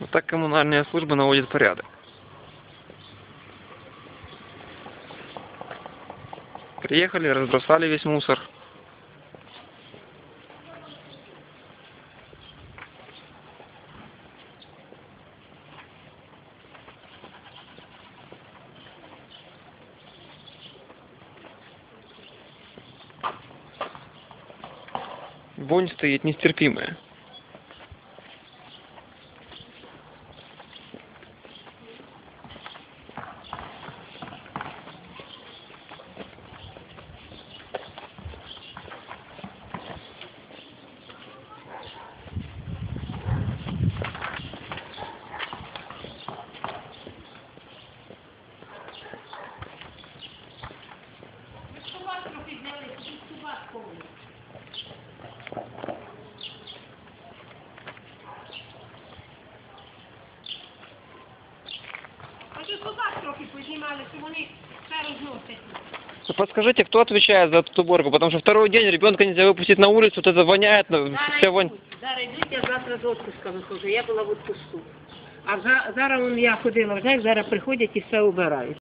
Вот так коммунальная служба наводит порядок. Приехали, разбросали весь мусор. Вонь стоит нестерпимая. А що собак трохи познімали, що вони все розносять. Ну, Подскажите, кто отвечает за эту уборку? Потому что второй день ребенка нельзя выпустить на улицу, вот это воняет, ну, вся вонь. йдуть, зараз йдуть, я завтра з отпуска виходжу, я була в відпустку. А за- зараз вон я ходила, знаєш, зараз приходять і все убирають.